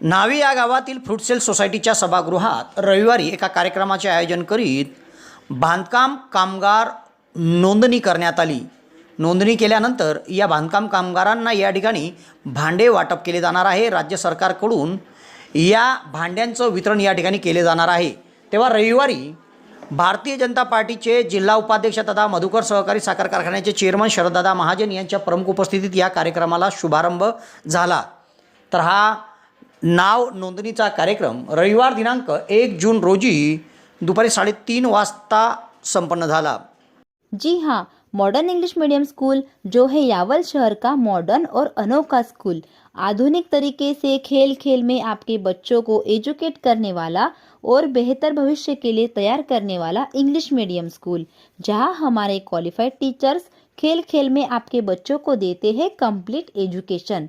नावी या गावातील फ्रुटसेल सोसायटीच्या सभागृहात रविवारी एका कार्यक्रमाचे आयोजन करीत बांधकाम कामगार नोंदणी करण्यात आली. नोंदणी केल्यानंतर या बांधकाम कामगारांना या ठिकाणी भांडे वाटप केले जाणार आहे. राज्य सरकारकडून या भांड्यांचं वितरण या ठिकाणी केले जाणार आहे. तेव्हा रविवारी भारतीय जनता पार्टीचे जिल्हा उपाध्यक्ष तथा मधुकर सहकारी साखर कारखान्याचे चेअरमन शरददादा महाजन यांच्या प्रमुख उपस्थितीत या कार्यक्रमाला शुभारंभ झाला. तर हा नाव नोंदणीचा कार्यक्रम रविवार दिनांक एक जून रोजी दुपारी साडेतीन वाजता संपन्न झाला. जी हाँ मॉडर्न इंग्लिश मीडियम स्कूल जो है यावल शहर का मॉडर्न और अनोखा स्कूल आधुनिक तरीके से खेल खेल में आपके बच्चों को एजुकेट करने वाला और बेहतर भविष्य के लिए तैयार करने वाला इंग्लिश मीडियम स्कूल जहां हमारे क्वालिफाइड टीचर्स खेल खेल में आपके बच्चों को देते हैं कंप्लीट एजुकेशन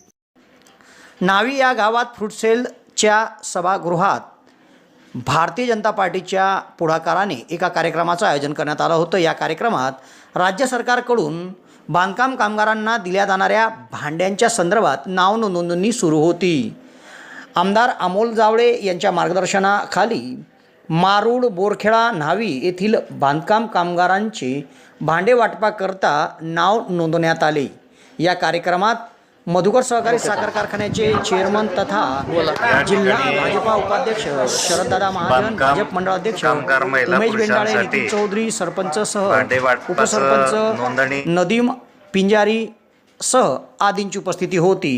नावी या गावात फ्रुटसेलच्या सभागृहात भारतीय जनता पार्टीच्या पुढाकाराने एका कार्यक्रमाचं आयोजन करण्यात आलं होतं. या कार्यक्रमात राज्य सरकारकडून बांधकाम कामगारांना दिल्या जाणाऱ्या भांड्यांच्या संदर्भात नाव नोंदणी सुरू होती. आमदार अमोल जावळे यांच्या मार्गदर्शनाखाली मारूड बोरखेडा न्हावी येथील बांधकाम कामगारांचे भांडे वाटपाकरता नाव नोंदवण्यात आले. या कार्यक्रमात मधुकर सहकारी साखर कारखान्याचे चेअरमन तथा जिल्हा भाजपा उपाध्यक्ष शरददादा महाजन भाजप मंडळाध्यक्ष कामगार महिला उमेश बेंडाळे नितीन चौधरी सरपंचसह भांडे वाटपाचं उपसरपंच नोंदणी. नदीम पिंजारी सह आदींची उपस्थिती होती.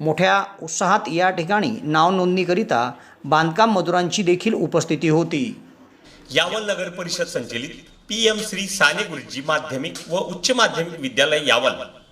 मोठ्या उत्साहात या ठिकाणी नाव नोंदणीकरिता बांधकाम मजुरांची देखील उपस्थिती होती. यावल नगर परिषद संचलित पी एम श्री साने गुरुजी माध्यमिक व उच्च माध्यमिक विद्यालय यावल.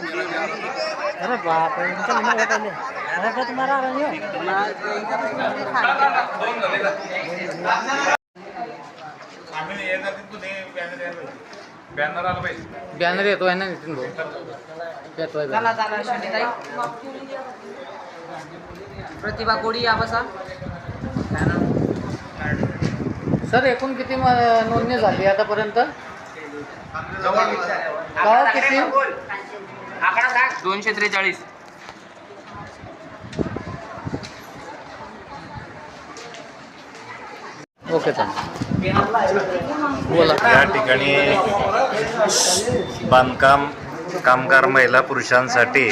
अरे बाप रे इनका नंबर है पहले अरे तो तुम्हारा आ रही हो बॅनर येतो आहे ना नितीन भाऊ येतोय चला चला शनिताई प्रतिभा कोडी या बसा. सर एकूण किती म- नोंदणी झाली आतापर्यंत? किती? दोनशे त्रेचाळीस. ओके बोला. या ठिकाणी बांधकाम कामगार महिला पुरुषांसाठी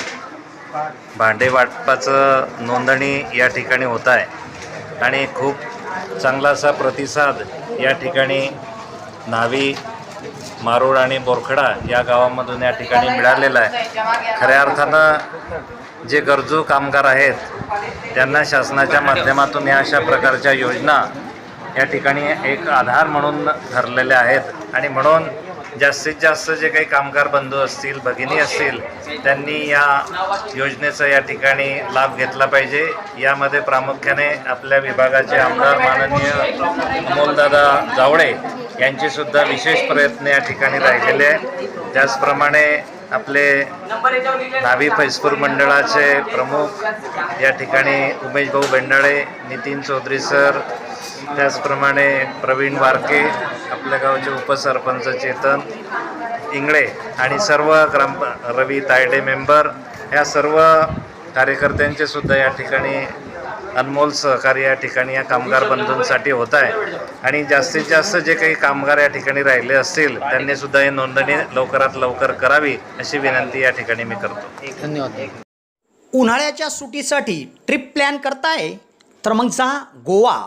भांडे वाटपाचं नोंदणी या ठिकाणी होत आहे. आणि खूप चांगला असा प्रतिसाद या ठिकाणी न्हावी मारोड आणि बोरखडा या गावामधून या ठिकाणी मिळालेला आहे. खऱ्या अर्थानं जे गरजू कामगार आहेत त्यांना शासनाच्या माध्यमातून या अशा प्रकारच्या योजना या ठिकाणी एक आधार म्हणून ठरलेल्या आहेत. आणि म्हणून जास्तीत जास्त जे काही कामगार बंधू असतील भगिनी असतील त्यांनी या योजनेचा या ठिकाणी लाभ घेतला पाहिजे. यामध्ये प्रामुख्याने आपल्या विभागाचे आमदार माननीय अमोलदादा जावळे यांचेसुद्धा विशेष प्रयत्न या ठिकाणी राहिलेले आहेत. त्याचप्रमाणे आपले नावी फैजपूर मंडळाचे प्रमुख या ठिकाणी उमेश भाऊ बेंडाळे नितीन चौधरी सर त्याचप्रमाणे प्रवीण वारके आपल्या गावचे उपसरपंच चेतन इंगळे आणि सर्व ग्राम रवी तायडे मेंबर ह्या सर्व कार्यकर्त्यांचे सुद्धा या ठिकाणी अनमोल सहकार्य या ठिकाणी या कामगार बंधूंसाठी होत आहे. आणि जास्तीत जास्त जे काही कामगार या ठिकाणी राहिले असतील त्यांनी सुद्धा ही नोंदणी लवकरात लवकर करावी अशी विनंती या ठिकाणी मी करतो. धन्यवाद. उन्हाळ्याच्या सुटीसाठी ट्रिप प्लॅन करताय? तर मग जा Goa.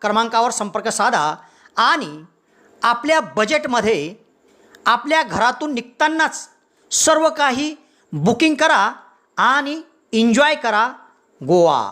क्रमांकावर संपर्क साधा आणि आपल्या बजेटमध्ये आपल्या घरातून निघतानाच सर्व काही बुकिंग करा आणि एन्जॉय करा गोवा.